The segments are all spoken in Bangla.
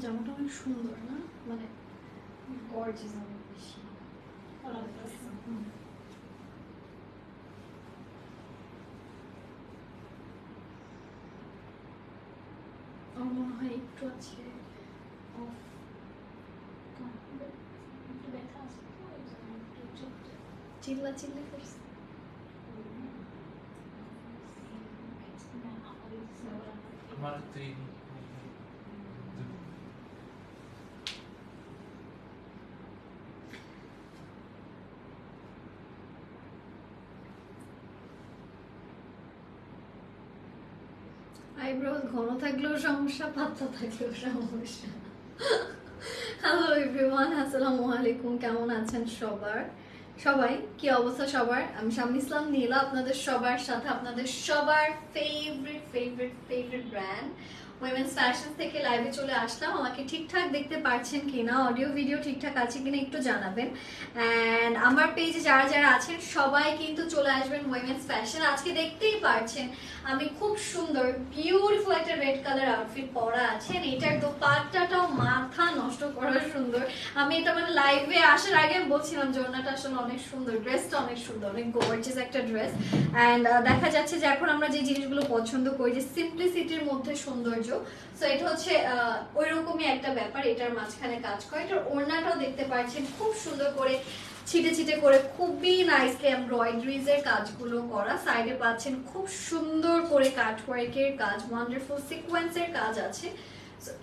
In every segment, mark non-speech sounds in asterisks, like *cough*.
জামাটা অনেক সুন্দর না? মানে গর্জিয়াস অনেক বেশি। আমার মনে হয় একটু আছে off। চিল্লা চিল্লি করছে। আমার তুই আইব্রোজ ঘন থাকলেও সমস্যা, পাতলা থাকলেও সমস্যা। হ্যালো এভরিওয়ান আসসালামু আলাইকুম, কেমন আছেন সবার? সবাই, কি অবস্থা সবার? আমি শামী ইসলাম, নীলা আপনাদের সবার সাথে, আপনাদের সবার favourite favourite favourite brand women's fashion থেকে লাইভে চলে আসলাম। আমাকে ঠিকঠাক দেখতে পারছেন কিনা? অডিও ভিডিও ঠিকঠাক আছে কিনা একটু জানাবেন। অ্যান্ড আমার পেজে যারা যারা আছেন, সবাই কিন্তু চলে আসবেন উইমেন্স ফ্যাশন আজকে দেখতেই পারছেন, আমি খুব সুন্দর বিউটিফুল একটা রেড কালার আউটফিট পরা আছে and এটার দোপাট্টাটাও মাথা নষ্ট করা সুন্দর। আমি এটা মানে লাইভে আসার আগে বলছিলাম যে ওনাটা আসলে অনেক সুন্দর ড্রেসটা অনেক সুন্দর, অনেক গর্জিয়াস একটা ড্রেস অ্যান্ড দেখা যাচ্ছে যে এখন আমরা যে জিনিসগুলো পছন্দ করি, যে সিম্পলিসিটির মধ্যে সৌন্দর্য সো এটা হচ্ছে কাজ পাচ্ছেন, খুব সুন্দর করে ছিটে ছিটে এর কাজ ওয়ান্ডারফুল কাজ আছে।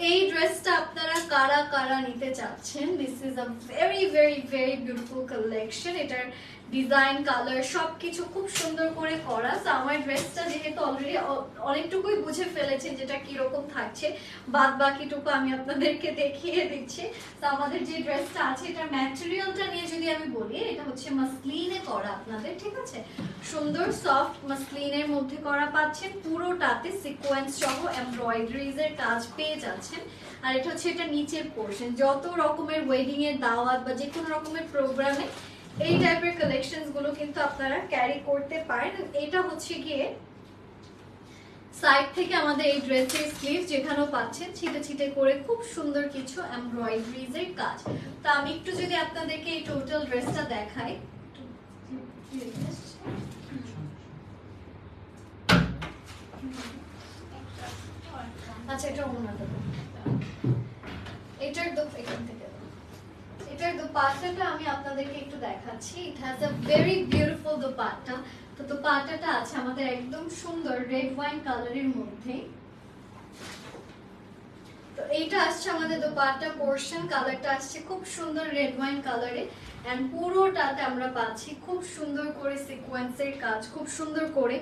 এই ড্রেসটা আপনারা কারা কারা নিতে চাচ্ছেন? This is a very very very beautiful collection এটার ডিজাইন কালার সবকিছু খুব সুন্দর করে করা। So, আমার ড্রেসটা যেহেতু অলরেডি অনেকটুকুই বুঝে ফেলেছেন যেটা কীরকম থাকছে। বাদ বাকিটুকু আমি আপনাদেরকে দেখিয়ে দিচ্ছি। তো আমাদের যে ড্রেসটা আছে এটা ম্যাটেরিয়ালটা নিয়ে যদি আমি বলি এটা হচ্ছে মাসলিনে করা আপনাদের ঠিক আছে? সুন্দর সফট মাসলিনের মধ্যে করা পাচ্ছেন। পুরোটাতে সিকোয়েন্স সহ এমব্রয়ডারিজ এর কাজ পেয়ে যাচ্ছেন। আর এটা হচ্ছে এটা নিচের পোর্শন যত রকমের ওয়েডিং এর দাওয়াত বা যে কোনো রকমের প্রোগ্রামে এই টাইপের কালেকশনসগুলো কিন্তু আপনারা ক্যারি করতে পারেন এটা হচ্ছে গিয়ে সাইড থেকে আমাদের এই ড্রেসের স্লিভ যেখানেও পাচ্ছেন, ছিটে ছিটে করে খুব সুন্দর কিছু এমব্রয়ডারিজ এর কাজ তা আমি একটু যদি আপনাদেরকে এই টোটাল ড্রেসটা দেখাই আচ্ছা এটা দাও। এটার। এটার দোপাট্টাটা আমি আপনাদেরকে একটু দেখাচ্ছি। It has a very beautiful dupatta. তো দোপাট্টাটা আছে আমাদের একদম সুন্দর রেড ওয়াইন কালারের মধ্যে। তো এইটা আসছে আমাদের পোর্শন কালারটা আসছে খুব সুন্দর রেড ওয়াইন কালারে এন্ড পুরোটাতে আমরা পাচ্ছি খুব সুন্দর করে সিকোয়েন্সের কাজ, খুব সুন্দর করে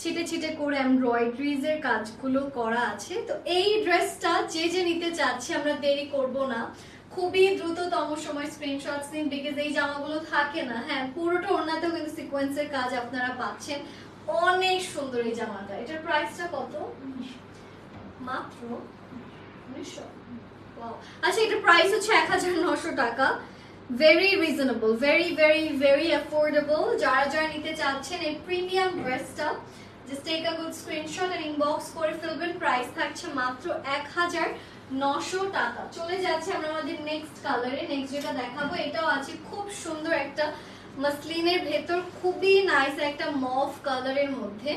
ছিটে ছিটে করে এমব্রয়ডারিজ এর কাজগুলো করা আছে। তো এই ড্রেসটা যে যে নিতে চাচ্ছি, আমরা দেরি করব না। খুবই দ্রুততম সময় স্ক্রিনশটস নিন বিকজ এই জামাগুলো থাকে না। হ্যাঁ পুরোটা ওড়নাতেও কিন্তু সিকোয়েন্সের কাজ আপনারা পাচ্ছেন। অনেক সুন্দর এই জামাটা। এটার প্রাইসটা কত? মাত্র উনিশশো। আচ্ছা এটার প্রাইস হচ্ছে এক হাজার নশো টাকা। Very reasonable very very very affordable যারা যারা নিতে চাচ্ছেন এই প্রিমিয়াম ড্রেসটা just take a good screenshot and inbox করে ফেলবেন। প্রাইস থাকছে মাত্র এক হাজার নশো টাকা। চলে যাচ্ছে আমরা আমাদের নেক্সট কালারে নেক্সট যেটা দেখাবো, এটাও আছে খুব সুন্দর একটা মাসলিনের ভেতর, খুবই নাইস একটা মফ কালারের মধ্যে।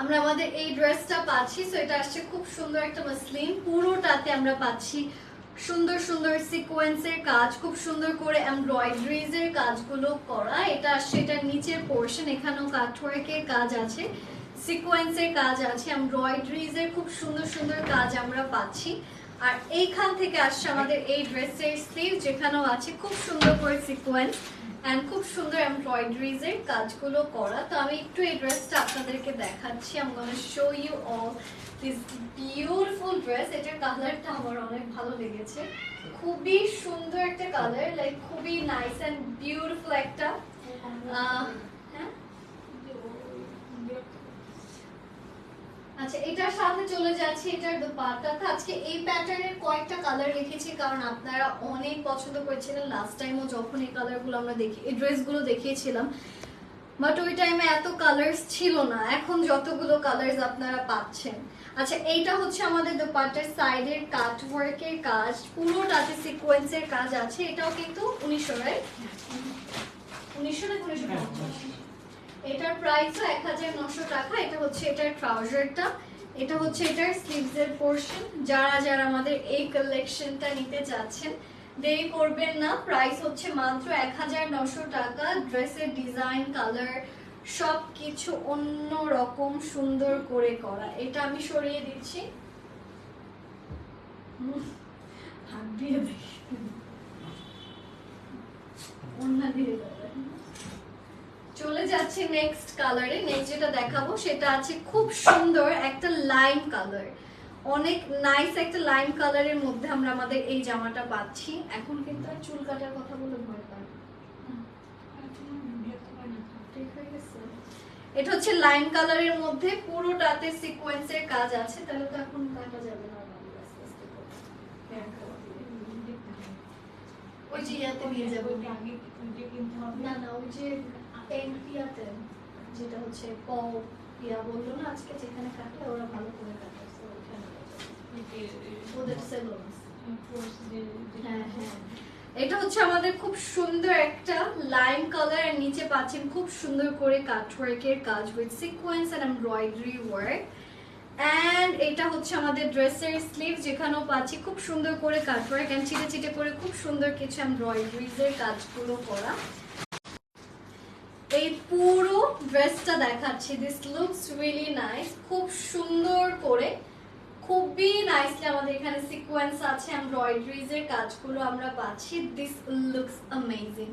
আমরা আমাদের এই ড্রেসটা পাচ্ছি সো এটা আসছে খুব সুন্দর একটা মাসলিন। পুরোটাতে আমরা পাচ্ছি সুন্দর সুন্দর সিকোয়েন্সের কাজ, খুব সুন্দর করে এমব্রয়ডারিজ এর কাজগুলো করা। এটা আসছে, এটার নিচের পোর্শন এখানেও কাঠওয়ার্কের কাজ আছে। সিকোয়েন্সের কাজ আছে এমব্রয়ডারিজ এর খুব সুন্দর সুন্দর কাজ আমরা পাচ্ছি। আর এইখান থেকে আসছে আমাদের এই ড্রেসের স্লিভ যেখানেও আছে খুব সুন্দর করে সিকোয়েন্স অ্যান্ড খুব সুন্দর এমব্রয়ডারিজ এর কাজগুলো করা। তো আমি একটু এই ড্রেসটা আপনাদেরকে দেখাচ্ছি। আমি gonna show you all this beautiful dress এটার কালারটা আমার অনেক ভালো লেগেছে। খুবই সুন্দর একটা কালার লাইক খুবই নাইস অ্যান্ড বিউটিফুল একটা আহ, হ্যাঁ আচ্ছা এটার সাথে চলে যাচ্ছে, এটার দোপাট্টাতে আজকে এই প্যাটার্নের কয়েকটা কালার রেখেছি, কারণ আপনারা অনেক পছন্দ করেছিলেন। লাস্ট টাইমও যখন এই কালারগুলো আমরা দেখি, এই ড্রেসগুলো দেখিয়েছিলাম। বাট ওই টাইমে এত কালার্স ছিল না। এখন যতগুলো কালার্স আপনারা পাচ্ছেন। আচ্ছা এইটা হচ্ছে আমাদের দোপাট্টার সাইডের কাট ওয়ার্কের কাজ। পুরোটাতে সিকোয়েন্সের কাজ আছে। এটাও কিন্তু উনিশশো রাইট উনিশশো না উনিশশো পঞ্চাশ? এটার প্রাইসও এক হাজার নশো টাকা। এটা হচ্ছে এটার ট্রাউজারটা এটা হচ্ছে এটার স্লিভস এর পোর্শন যারা যারা আমাদের এই কালেকশনটা নিতে চাচ্ছেন, দেরি করবেন না। প্রাইস হচ্ছে মাত্র এক হাজার নশো টাকা। ড্রেসের ডিজাইন কালার সব কিছু অন্য রকম সুন্দর করে করা। এটা আমি সরিয়ে দিচ্ছি। হাত দিয়ে দেখি। অন্য দিয়ে চলে যাচ্ছে নেক্সট কালারে নেক্সট যেটা দেখাবো, সেটা আছে খুব সুন্দর একটা লাইম কালার অনেক নাইস একটা লাইম কালারের মধ্যে আমরা আমাদের এই জামাটা পাচ্ছি। এখন কিন্তু আর চুল কাটার কথা বলে ভয় পাই? এটা হচ্ছে লাইম কালারের মধ্যে পুরোটাতে সিকোয়েন্সের কাজ আছে। তাহলে তো এখন কাটা যাবে না। ওই যে ইয়াতে নিয়ে যাব। না না, ওই যে পেন্ট পিয়াতে যেটা হচ্ছে প পিয়া বলল না আজকে যেখানে কাটে ওরা ভালো করে কাটে ওদের সেলুন হ্যাঁ হ্যাঁ। এটা হচ্ছে আমাদের খুব সুন্দর একটা লাইম কালার নিচে পাচ্ছেন খুব সুন্দর করে কাটওয়ার্কের কাজ with sequence and embroidery work and এটা হচ্ছে আমাদের ড্রেসের স্লিভ যেখানেও পাচ্ছি খুব সুন্দর করে কাটওয়ার্ক অ্যান্ড চিটে চিটে করে খুব সুন্দর কিছু এমব্রয়ডারিজের কাজগুলো করা। এই পুরো ড্রেসটা দেখাচ্ছি। দিস লুকস রিয়েলি নাইস খুব সুন্দর করে, খুবই নাইসলি আমাদের এখানে সিকোয়েন্স আছে এমব্রয়ডারিজ এর কাজগুলো আমরা পাচ্ছি। দিস লুকস অ্যামেজিং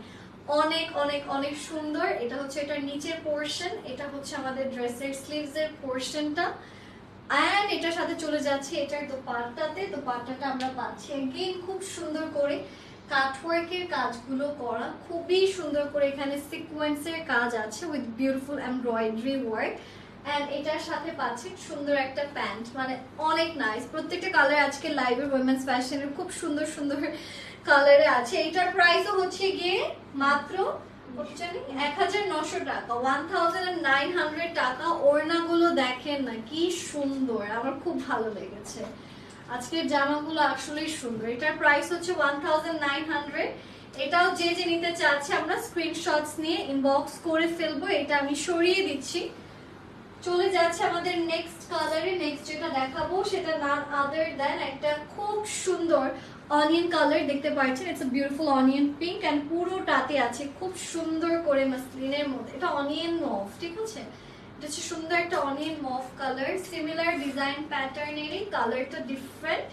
অনেক অনেক অনেক সুন্দর। এটা হচ্ছে এটার নিচের পোর্শন এটা হচ্ছে আমাদের ড্রেসের স্লিভস এর পোর্শনটা অ্যান্ড এটার সাথে চলে যাচ্ছে, এটার দোপাট্টাতে। দোপাট্টাটা আমরা পাচ্ছি এগেইন খুব সুন্দর করে। কাটওয়ার্কের কাজগুলো করা খুবই সুন্দর করে এখানে সিকোয়েন্সের কাজ আছে with beautiful embroidery work and এটার সাথে পাচ্ছি সুন্দর একটা প্যান্ট মানে অনেক নাইস প্রত্যেকটা কালার আজকে লাইভের উইমেন্স ফ্যাশনের খুব সুন্দর সুন্দর কালারে আছে। এটার প্রাইসও হচ্ছে গিয়ে মাত্র এক হাজার নশো টাকা। ওয়ান থাউজেন্ড নাইন হান্ড্রেড টাকা। ওড়নাগুলো দেখেন না, কি সুন্দর। আমার খুব ভালো লেগেছে। আজকের জামাগুলো আসলেই সুন্দর। এটার প্রাইস হচ্ছে ওয়ান এটাও যে যে নিতে চাচ্ছে, আমরা স্ক্রিনশটস নিয়ে ইনবক্স করে ফেলব, এটা আমি সরিয়ে দিচ্ছি। চলে যাচ্ছে আমাদের নেক্সট কালারে নেক্সট যেটা দেখাবো, সেটা নান আদার দেন একটা খুব সুন্দর অনিয়ন কালার দেখতে পাচ্ছেন। It's a beautiful onion pink and পুরোটাতে আছে, খুব সুন্দর করে মাসলিনের মধ্যে। এটা অনিয়ন মফ ঠিক আছে? এটা সুন্দর একটা onion mauve colour similar design প্যাটার্নেরই কালারটা ডিফারেন্ট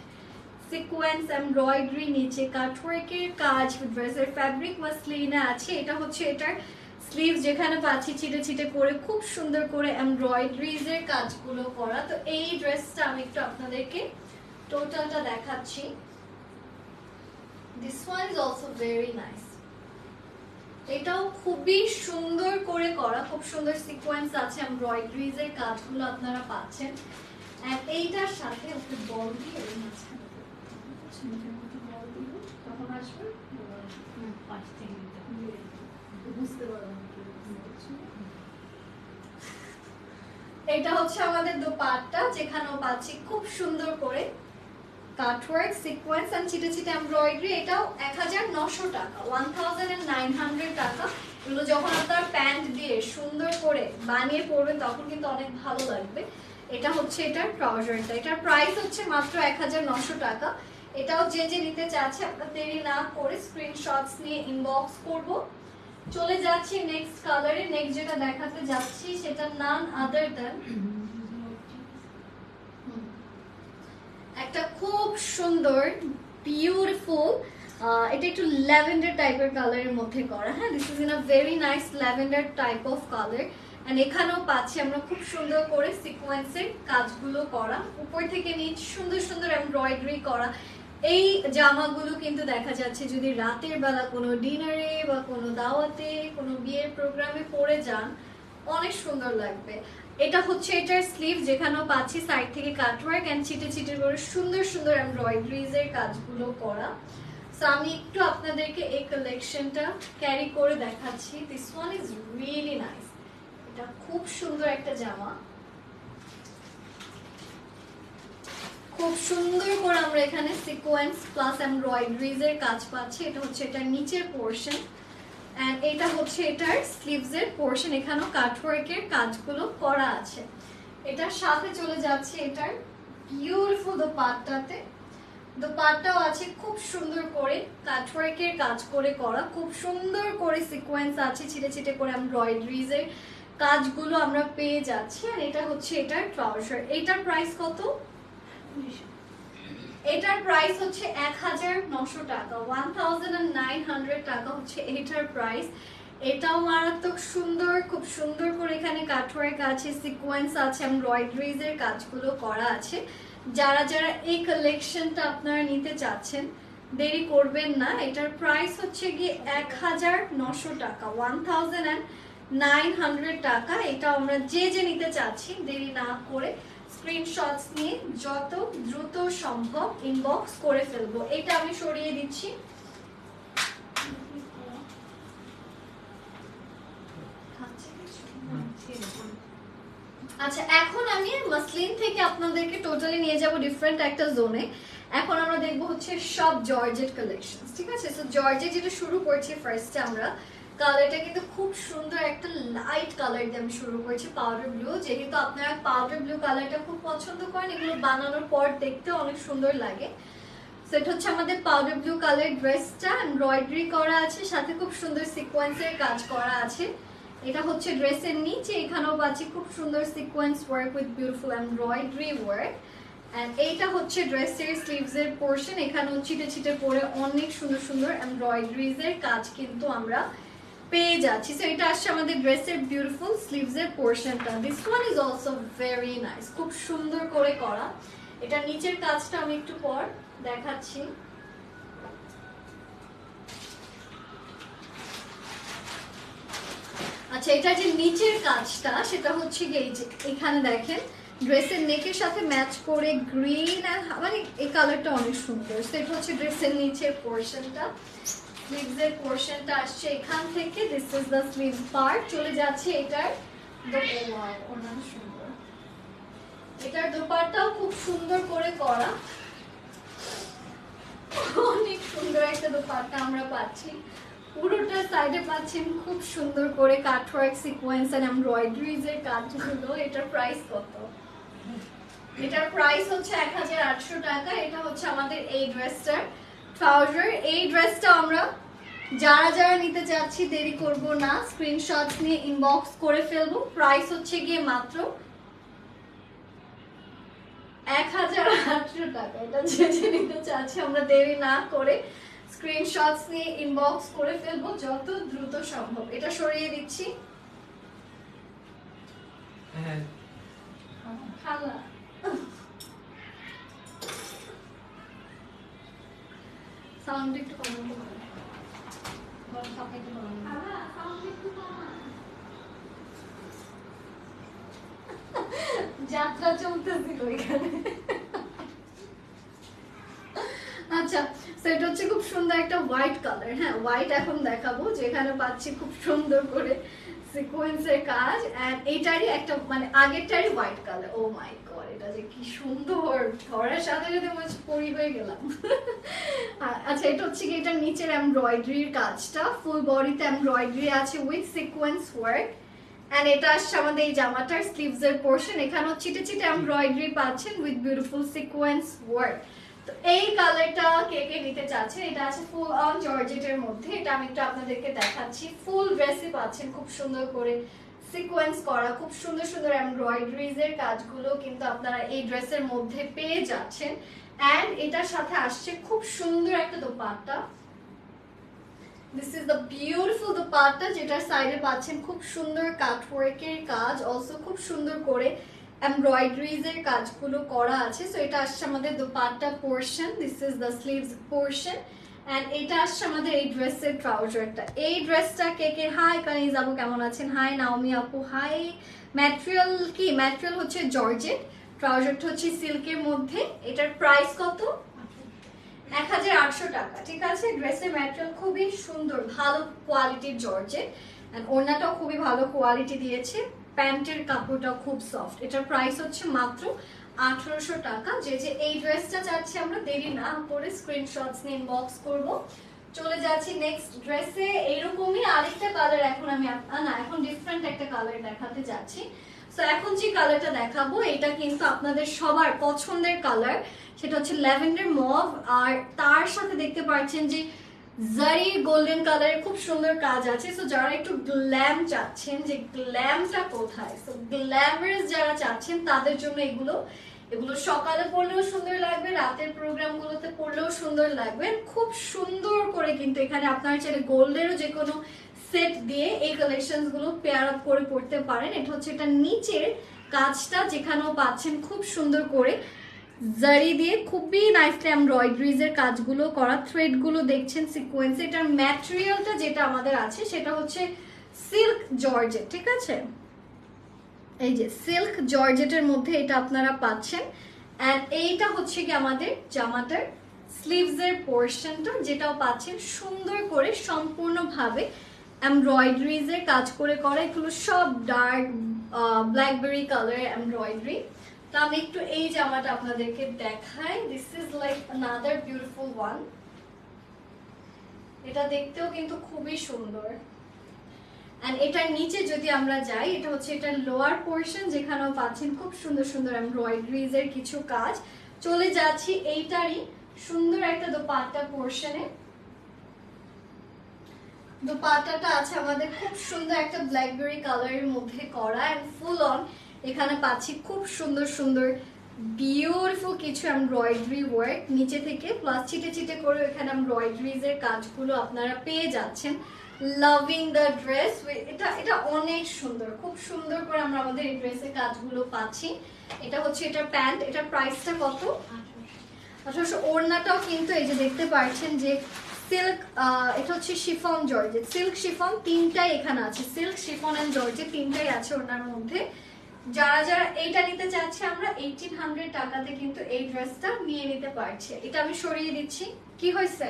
সিকোয়েন্স এমব্রয়ডারি নিচে কাটওয়ার্কের কাজ ড্রেসের ফ্যাব্রিক মাসলিনে আছে। এটা হচ্ছে এটার স্লিভ যেখানে পাচ্ছি ছিটে ছিটে করে, খুব সুন্দর করে এমব্রয়ডারিজ এর কাজগুলো করা। তো এই ড্রেসটা আমি একটু আপনাদেরকে টোটালটা দেখাচ্ছি। This one is also very nice এটাও খুবই সুন্দর করে করা, খুব সুন্দর সিকোয়েন্স আছে এমব্রয়ডারিজ এর কাজগুলো আপনারা পাচ্ছেন। আর এইটার সাথে ওকে বল দিয়ে ওই মাঝখানে তখন আসবে। এটা হচ্ছে আমাদের দোপাট্টা, যেখানেও পাচ্ছি খুব সুন্দর করে। কাটওয়ার্ক সিকোয়েন্স এন্ড চিটে চিটে এমব্রয়ডারি এটাও এক হাজার নশো টাকা ওয়ান থাউজেন্ড নাইন হান্ড্রেড টাকা। এগুলো যখন আপনার প্যান্ট দিয়ে সুন্দর করে বানিয়ে পরবেন, তখন কিন্তু অনেক ভালো লাগবে। এটা হচ্ছে এটার ট্রাউজারটা এটার প্রাইস হচ্ছে মাত্র এক হাজার নশো টাকা। এটাও যে যে নিতে চাচ্ছে আপনার দেরি না করে স্ক্রিনশটস নিয়ে ইনবক্স করব। চলে যাচ্ছি নেক্সট কালারে নেক্সট যেটা দেখাতে যাচ্ছি সেটা নান আদার দেন একটা খুব সুন্দর বিউটিফুল এটা একটু ল্যাভেন্ডার টাইপের কালারের মধ্যে করা। হ্যাঁ this is in a very nice lavender type of colour and এখানেও পাচ্ছি আমরা খুব সুন্দর করে সিকোয়েন্সের কাজগুলো করা। উপর থেকে নিচ সুন্দর সুন্দর এমব্রয়ডারি করা। এই জামাগুলো কিন্তু দেখা যাচ্ছে যদি রাতের বেলা কোনো ডিনারে বা কোনো দাওয়াতে কোনো বিয়ের প্রোগ্রামে পরে যান, অনেক সুন্দর লাগবে। এটা হচ্ছে এটার স্লিভ যেখানেও পাচ্ছি সাইড থেকে কাটওয়ার্ক অ্যান্ড চিটে চিটে করে সুন্দর সুন্দর এমব্রয়ডারিজ এর কাজগুলো করা। সো আমি একটু আপনাদেরকে এই কালেকশনটা ক্যারি করে দেখাচ্ছি। This one is really nice এটা খুব সুন্দর একটা জামা। খুব সুন্দর করে আমরা এখানে সিকোয়েন্স প্লাস এমব্রয়ডারিজ এর কাজ পাচ্ছি। এটা হচ্ছে এটার নিচের পোর্শন এন্ড এটা হচ্ছে এটার স্লিভস এর পোর্শন এখানেও কাটওয়ার্ক এর কাজগুলো করা আছে। এটার সাথে চলে যাচ্ছে এটার বিউটিফুল দোপাট্টাতে। দোপাট্টাও আছে খুব সুন্দর করে কাটওয়ার্ক এর কাজ করে করা, খুব সুন্দর করে সিকোয়েন্স আছে, ছিটে ছিটে করে এমব্রয়ডারিজের কাজগুলো আমরা পেয়ে যাচ্ছি। আর এটা হচ্ছে এটার ট্রাউজার এটার প্রাইস কত? এটার প্রাইস হচ্ছে এক হাজার নশো টাকা ওয়ান থাউজেন্ড নাইন হান্ড্রেড টাকা হচ্ছে এটার প্রাইস এটাও মারাত্মক সুন্দর, খুব সুন্দর করে এখানে কাঠওয়ার্ক আছে সিকোয়েন্স আছে এমব্রয়ডারিজ এর কাজগুলো করা আছে। যারা যারা এই কালেকশনটা আপনারা নিতে চাচ্ছেন, দেরি করবেন না। এটার প্রাইস হচ্ছে গিয়ে এক হাজার নশো টাকা ওয়ান অ্যান্ড নাইন হান্ড্রেড টাকা। এটা আমরা যে যে নিতে চাচ্ছি, দেরি না করে স্ক্রিনশটস নিয়ে যত দ্রুত সম্ভব ইনবক্স করে ফেলব। এটা আমি সরিয়ে দিচ্ছি। আচ্ছা এখন আমি মাসলিন থেকে আপনাদেরকে টোটালি নিয়ে যাব ডিফারেন্ট একটা জোনে এখন আমরা দেখব হচ্ছে সব জর্জেট কালেকশন ঠিক আছে? সো জর্জেট যেটা শুরু করছি ফার্স্টে আমরা কালারটা কিন্তু খুব সুন্দর একটা লাইট কালার দিয়ে আমি শুরু করছি পাউডার ব্লু যেহেতু আপনারা পাউডার ব্লু কালারটা খুব পছন্দ করেন, এগুলো বানানোর পর দেখতে অনেক সুন্দর লাগে। সেটা হচ্ছে আমাদের পাউডার ব্লু কালার ড্রেসটা এমব্রয়ডারি করা আছে, সাথে খুব সুন্দর সিকোয়েন্সের কাজ করা আছে। এটা হচ্ছে ড্রেসের নিচে, এখানেও পাচ্ছি খুব সুন্দর sequence work with beautiful embroidery work and এইটা হচ্ছে ড্রেসের স্লিভস এর পোর্শন এখানেও ছিটে ছিটে পরে অনেক সুন্দর সুন্দর এমব্রয়ডারিজ এর কাজ কিন্তু আমরা পেয়ে যাচ্ছি। সো এটা আসছে আমাদের ড্রেসের বিউটিফুল স্লিভস এর পোর্শনটা this one is also very nice খুব সুন্দর করে করা। এটা নিচের কাজটা আমি একটু পর দেখাচ্ছি। আচ্ছা এটা যে নিচের কাজটা, সেটা হচ্ছে গিয়ে এই যে এখানে দেখেন, ড্রেসের নেকের সাথে ম্যাচ করে গ্রিন মানে এই কালারটা অনেক সুন্দর। সেটা হচ্ছে ড্রেসের নিচের পোর্শনটা স্লিভস এর পোর্শনটা আসছে এখান থেকে। This is the sleeve part চলে যাচ্ছে এটার দো- ও wow, সুন্দর। এটার দোপারটাও খুব সুন্দর করে করা। অনেক সুন্দর একটা দোপাট্টা আমরা পাচ্ছি। পুরোটা সাইডে পাচ্ছেন খুব সুন্দর করে কাটওয়ার্ক সিকোয়েন্স এন্ড এমব্রয়ডারিজ এর কাজগুলো। এটার প্রাইস কত? এটার প্রাইস হচ্ছে এক হাজার আটশো টাকা। এটা হচ্ছে আমাদের এই ড্রেসটার ট্রাউজার এই ড্রেসটা আমরা যারা যারা নিতে চাচ্ছি দেরি করব না। স্ক্রিনশটস নিয়ে ইনবক্স করে ফেলব। প্রাইস হচ্ছে গিয়ে মাত্র এক হাজার আটশো টাকা। এটা যে নিতে চাচ্ছি আমরা দেরি না করে স্ক্রিনশটস নিয়ে ইনবক্স করে ফেলব যত দ্রুত সম্ভব। এটা সরিয়ে দিচ্ছি। হ্যাঁ। খালা। সাউন্ড একটু পারো বলো, একটু। *laughs* যাত্রা চলতেছিল এখানে। আচ্ছা সেটা হচ্ছে খুব সুন্দর একটা হোয়াইট কালার হ্যাঁ হোয়াইট এখন দেখাবো যেখানে পাচ্ছি খুব সুন্দর করে। সিকোয়েন্সের কাজ এন্ড এটারই একটা মানে আগেরটারই white colour oh my god এটা যে কি সুন্দর। ধরার সাথে সাথে মনে পরি হয়ে গেলাম। আচ্ছা এটা হচ্ছে কি এটার নিচের এমব্রয়ডারির কাজটা। ফুল বডিতে এমব্রয়ডারি আছে উইথ সিকোয়েন্স ওয়ার্ক এন্ড এটা আসছে আমাদের এই জামাটার স্লিভস এর পোর্শন এখানেও চিটে চিটে এমব্রয়ডারি পাচ্ছেন উইথ বিউটিফুল সিকোয়েন্স ওয়ার্ক তো এই কালারটা কে কে নিতে চাচ্ছেন, এটা আছে ফুল অন জর্জেটের মধ্যে। এটা আমি একটু আপনাদেরকে দেখাচ্ছি। ফুল ড্রেসই পাচ্ছেন খুব সুন্দর করে সিকোয়েন্স করা, খুব সুন্দর সুন্দর এমব্রয়ডারিজ কাজগুলো কিন্তু আপনারা এই ড্রেসের মধ্যে পেয়ে যাচ্ছেন। এন্ড এটার সাথে আসছে খুব সুন্দর একটা dupatta. This is the beautiful dupatta, যেটার সাইডে পাচ্ছেন খুব সুন্দর কাটওয়ার্কের কাজ অলসো খুব সুন্দর করে এমব্রয়ডারিজ এর কাজগুলো করা আছে সো এটা আসছে আমাদের dupatta portion this is the sleeves portion and এটা আসছে আমাদের এই ড্রেসের ট্রাউজারটা এই ড্রেসটা কে কে? হাই কানিজ আপু, কেমন আছেন? হাই নাওমি আপু হাই ম্যাটেরিয়াল কি? ম্যাটেরিয়াল হচ্ছে জর্জেট ট্রাউজারটা হচ্ছে সিল্কের মধ্যে, এটার প্রাইস কত? এক হাজার আটশো টাকা, ঠিক আছে? ড্রেসের ম্যাটেরিয়াল খুবই সুন্দর, ভালো কোয়ালিটির জর্জেট অ্যান্ড ওড়নাটাও খুবই ভালো কোয়ালিটি দিয়েছে। প্যান্টের কাপড়টা খুব সফট এটার প্রাইস হচ্ছে মাত্র আঠারোশো টাকা। যে যে এই ড্রেসটা চাচ্ছি আমরা, দেরি না করে স্ক্রিনশটস নিয়ে ইনবক্স করব। চলে যাচ্ছি নেক্সট ড্রেসে এইরকমই আরেকটা কালার এখন আমি না, এখন ডিফারেন্ট একটা কালার দেখাতে যাচ্ছি। সো এখন যে কালারটা দেখাবো, এটা কিন্তু আপনাদের সবার পছন্দের কালার সেটা হচ্ছে ল্যাভেন্ডার মভ। আর তার সাথে দেখতে পাচ্ছেন যে জারি গোল্ডেন কালারের খুব সুন্দর কাজ আছে। সো যারা একটু গ্ল্যাম চাচ্ছেন যে গ্ল্যামটা কোথায়? সো গ্ল্যামারাস যারা চাচ্ছেন, তাদের জন্য এগুলো এগুলো সকালে পড়লেও সুন্দর লাগবে, রাতের প্রোগ্রামগুলোতে পড়লেও সুন্দর লাগবে। খুব সুন্দর করে কিন্তু এখানে আপনার চাইলে গোল্ডেরও যে কোনো সেট দিয়ে এই কালেকশনসগুলো পেয়ার আপ করে পড়তে পারেন। এটা হচ্ছে এটা নিচের কাজটা যেখানেও পাচ্ছেন খুব সুন্দর করে। জারি দিয়ে খুবই নাইসলি এমব্রয়ডারিজ এর কাজগুলো করা থ্রেডগুলো দেখছেন সিকোয়েন্স এটার ম্যাটেরিয়ালটা যেটা আমাদের আছে, সেটা হচ্ছে সিল্ক জর্জেট ঠিক আছে? এই যে সিল্ক জর্জেটের মধ্যে এটা আপনারা পাচ্ছেন। অ্যান্ড এইটা হচ্ছে কি আমাদের জামাটার স্লিভস এর পোর্শনটা যেটাও পাচ্ছেন সুন্দর করে সম্পূর্ণভাবে এমব্রয়ডারিজ এর কাজ করে করা। এগুলো সব ডার্ক ব্ল্যাকবেরি কালার এমব্রয়ডারি তো আমি একটু এই জামাটা আপনাদেরকে দেখাই। This is like another beautiful one এটা দেখতেও কিন্তু খুবই সুন্দর। এন্ড এটার নিচে যদি আমরা যাই, এটা হচ্ছে এটার লোয়ার পোর্শন যেখানেও পাচ্ছেন খুব সুন্দর সুন্দর এমব্রয়ডারিজ এর কিছু কাজ। চলে যাচ্ছি এইটারই সুন্দর একটা দোপাট্টা পোর্শনে দোপাট্টাটা আছে আমাদের খুব সুন্দর একটা ব্ল্যাকবেরি কালারের মধ্যে করা এন্ড ফুল অন এখানে পাচ্ছি খুব সুন্দর সুন্দর বিউটিফুল কিছু এমব্রয়ডারি ওয়ার্ক নিচে থেকে প্লাস চিটে চিটে করে এখানে এমব্রয়ডারিজ এর কাজগুলো আপনারা পেয়ে যাচ্ছেন। লাভিং দ্য ড্রেস এটা এটা অনেক সুন্দর। খুব সুন্দর করে আমরা আমাদের এই ড্রেসের কাজগুলো পাচ্ছি। এটা হচ্ছে এটা প্যান্ট এটার প্রাইসটা কত? আঠারোশো। ওড়নাটাও কিন্তু এই যে দেখতে পাচ্ছেন যে সিল্ক এটা হচ্ছে শিফন জর্জেট। সিল্ক শিফন তিনটাই এখানে আছে। সিল্ক শিফন অ্যান্ড জর্জেট তিনটাই আছে ওনার মধ্যে। যারা যারা এইটা নিতে চাচ্ছে, আমরা এইটিন হান্ড্রেড টাকাতে কিন্তু এই ড্রেসটা নিয়ে নিতে পারছি। এটা আমি সরিয়ে দিচ্ছি। কি হয়েছে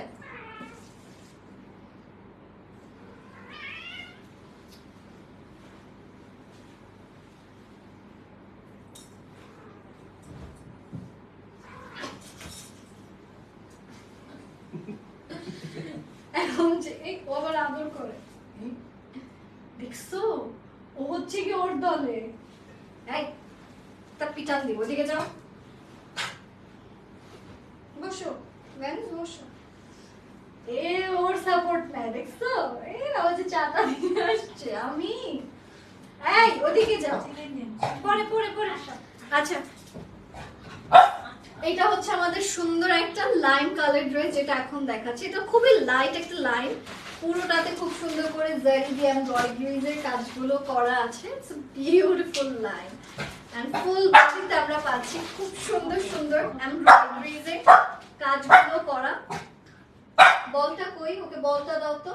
এখন যে এই ও আবার আদর করে এই, দেখছ ও হচ্ছে কি ওর দলে এই তার পিটান দিব ওদিকে যাও বসো ভ্যান বসো এ ওর সাপোর্ট নেয় দেখছ এ ও যে চাটা দিয়ে আসছে, আমি? এই, ওদিকে যাও। পরে পরে পরে। আচ্ছা এটা হচ্ছে আমাদের সুন্দর একটা লাইন কালার ড্রেস যেটা এখন দেখাচ্ছে। এটা খুবই লাইট একটা লাইন পুরোটাতে খুব সুন্দর করে জারি দিয়ে এমব্রয়ডারিজ এর কাজগুলো করা আছে। It's beautiful line and full বডিতে আমরা পাচ্ছি খুব সুন্দর সুন্দর এমব্রয়ডারিজ এর কাজগুলো করা। বলটা কই? ওকে বলটা দাও তো।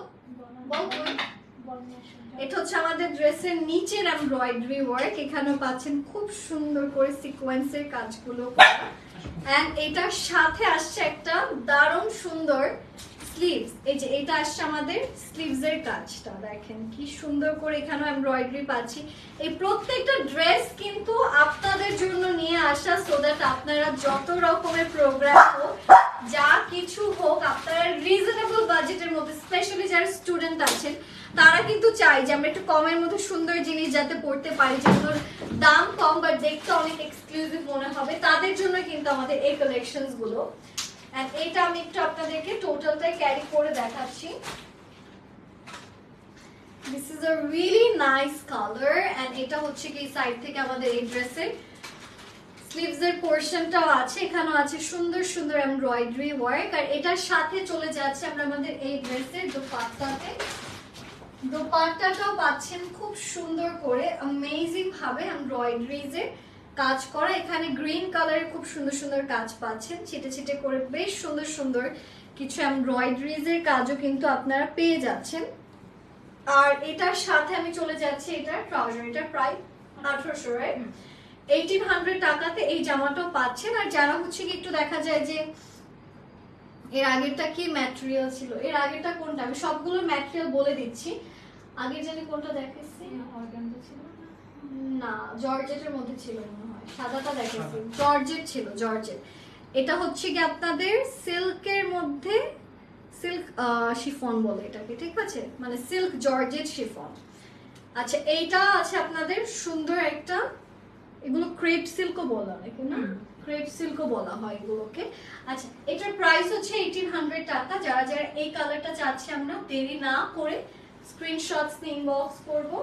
এটা হচ্ছে আমাদের ড্রেসের নিচের এমব্রয়ডারি ওয়ার্ক। এখানে পাচ্ছেন খুব সুন্দর করে সিকোয়েন্সের কাজগুলো এন্ড এটার সাথে আসছে একটা দারুণ সুন্দর স্লিভস এই যে এটা আসছে আমাদের স্লিভস এর কাজটা, দেখেন কি সুন্দর করে এখানেও এমব্রয়ডারি পাচ্ছি। এই প্রত্যেকটা ড্রেস কিন্তু আপনাদের জন্য নিয়ে আসা সো দ্যাট আপনারা যত রকমের প্রোগ্রাম হোক, যা কিছু হোক, আপনারা রিজনেবল বাজেটের মধ্যে স্পেশালি যারা স্টুডেন্ট আছেন, তারা কিন্তু চাই যে আমরা একটু কমের মধ্যে সুন্দর জিনিস যাতে পড়তে পারি, যেগুলোর দাম কম বাট দেখতে অনেক এক্সক্লুসিভ মনে হবে, তাদের জন্য কিন্তু আমাদের এই কালেকশনসগুলো। And এটা আমি একটু আপনাদেরকে টোটালটাই ক্যারি করে দেখাচ্ছি। This is a really nice colour and এটা হচ্ছে কি সাইড থেকে আমাদের এই ড্রেসের স্লিভস এর পোর্শনটাও আছে, এখানেও আছে সুন্দর সুন্দর এমব্রয়ডারি ওয়ার্ক আর এটার সাথে চলে যাচ্ছে আমরা আমাদের এই ড্রেসের দোপাট্টাতে। দোপাট্টাটাও পাচ্ছেন খুব সুন্দর করে অ্যামেজিং ভাবে এমব্রয়ডারিজ এর। কাজ করা। এখানে গ্রিন কালারের খুব সুন্দর সুন্দর কাজ পাচ্ছেন। ছিটে ছিটে করে বেশ সুন্দর সুন্দর কিছু এমব্রয়ডারিজ এর কাজও কিন্তু আপনারা পেয়ে যাচ্ছেন। আর এটার সাথে আমি চলে যাচ্ছি এটার ট্রাউজার এটা প্রায় আঠারোশো রাইট এইটিন হান্ড্রেড টাকাতে এই জামাটাও পাচ্ছেন। আর যারা হচ্ছে কি একটু দেখা যায় যে এর আগেরটা কি ম্যাটেরিয়াল ছিল? এর আগেরটা কোনটা? আমি সবগুলো ম্যাটেরিয়াল বলে দিচ্ছি। আগের জানি কোনটা দেখাচ্ছি না? জর্জেটের মধ্যে ছিল হয় সাদাটা দেখেছি জর্জেট ছিল জর্জেট। এটা হচ্ছে কি আপনাদের সিল্কের মধ্যে সিল্ক শিফন বলে এটাকে ঠিক আছে? মানে সিল্ক জর্জেট শিফন। আচ্ছা এইটা আছে আপনাদের সুন্দর একটা এগুলো ক্রেপ সিল্কও বলা নাকি না? ক্রেপ সিল্কও বলা হয় এগুলোকে। আচ্ছা এটার প্রাইস হচ্ছে এইটিন হান্ড্রেড টাকা। যারা যারা এই কালারটা চাচ্ছে আমরা দেরি না করে স্ক্রিনশটস ইনবক্স করব।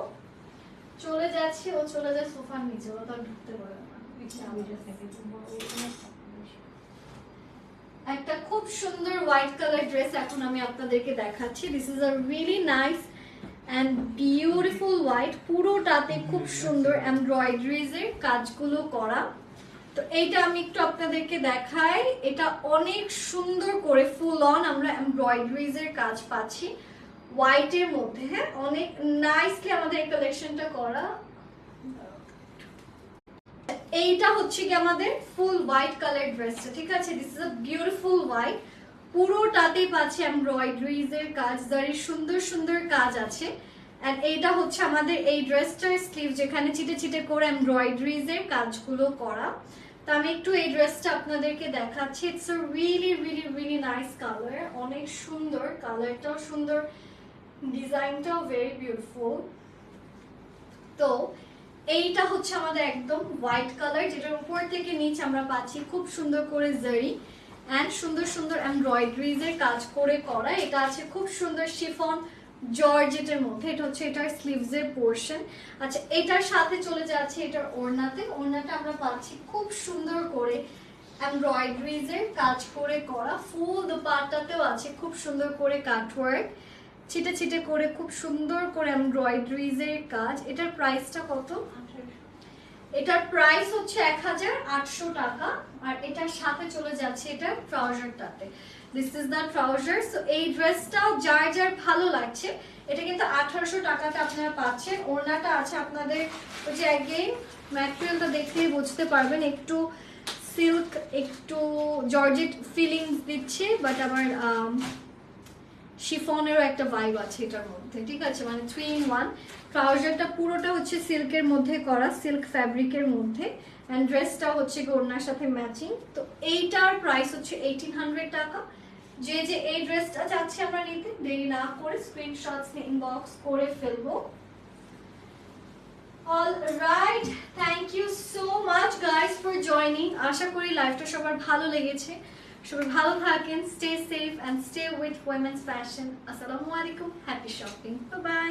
চলে যাচ্ছে ও চলে যায় সোফার নিচে ও তো ঢুকতে পারে একটা খুব সুন্দর হোয়াইট কালার ড্রেস এখন আমি আপনাদেরকে দেখাচ্ছি। This is a really nice and beautiful white পুরোটাতে খুব সুন্দর এমব্রয়ডারিজ এর কাজগুলো করা। তো এইটা আমি একটু আপনাদেরকে দেখাই। এটা অনেক সুন্দর করে ফুল অন আমরা এমব্রয়ডারিজ এর কাজ পাচ্ছি। হোয়াইটের মধ্যে হ্যাঁ? অনেক নাইসলি আমাদের এই কালেকশনটা করা। এইটা হচ্ছে কি আমাদের ফুল হোয়াইট কালার ড্রেসটা ঠিক আছে? This is a beautiful white পুরোটাতেই পাচ্ছে এমব্রয়ডারিজ এর কাজ দাঁড়িয়ে সুন্দর সুন্দর কাজ আছে। এন্ড এইটা হচ্ছে আমাদের এই ড্রেসটার স্লিভ যেখানে চিটে চিটে করে এমব্রয়ডারিজ এর কাজগুলো করা। তো আমি একটু এই ড্রেসটা আপনাদেরকে দেখাচ্ছি। It's a really really really nice colour অনেক সুন্দর। কালারটাও সুন্দর ডিজাইনটাও ভেরি বিউটিফুল তো এইটা হচ্ছে আমাদের একদম হোয়াইট কালার যেটার উপর থেকে নিচ আমরা পাচ্ছি খুব সুন্দর করে জারি অ্যান্ড সুন্দর সুন্দর এমব্রয়ডারিজ এর কাজ করে করা। এটা আছে খুব সুন্দর শিফন জর্জেটের মধ্যে। এটা হচ্ছে এটার স্লিভস এর পোর্শন আচ্ছা এটার সাথে চলে যাচ্ছে এটার ওড়নাতে। ওড়নাটা আমরা পাচ্ছি খুব সুন্দর করে এমব্রয়ডারিজ এর কাজ করে করা। ফুল দোপাট্টাতেও আছে খুব সুন্দর করে কাটওয়ার্ক ছিটে ছিটে করে, খুব সুন্দর করে এমব্রয়ডারিজ এর কাজ। এটার প্রাইসটা কত? এটার প্রাইস হচ্ছে এক হাজার আটশো টাকা, আর এটার সাথে চলে যাচ্ছে এটা ট্রাউজারটাতে। This is the trouser so এই ড্রেসটাও যার যার ভালো লাগছে, এটা কিন্তু আঠারোশো টাকাতে আপনারা পাচ্ছেন। ওড়নাটা আছে আপনাদের ওই যে অ্যাগেন ম্যাটেরিয়ালটা দেখলেই বুঝতে পারবেন। একটু সিল্ক একটু জর্জেট ফিলিংস দিচ্ছে বাট আবার শিফনেরও একটা ভাইব আছে এটার মধ্যে, ঠিক আছে? মানে থ্রি ইন ওয়ান ট্রাউজারটা পুরোটা হচ্ছে সিল্কের মধ্যে করা সিল্ক ফ্যাব্রিকের মধ্যে অ্যান্ড ড্রেসটা হচ্ছে ওড়নার সাথে ম্যাচিং তো এইটার প্রাইস হচ্ছে এইটিন হান্ড্রেড টাকা। যে যে এই ড্রেসটা চাচ্ছি আমরা নিতে, দেরি না করে স্ক্রিনশটস ইনবক্স করে ফেলব। All right thank you so much guys for joining আশা করি লাইফটা সবার ভালো লেগেছে। সবাই ভালো থাকেন stay safe and stay with women's fashion আসসালামু আলাইকুম হ্যাপি শপিং বাই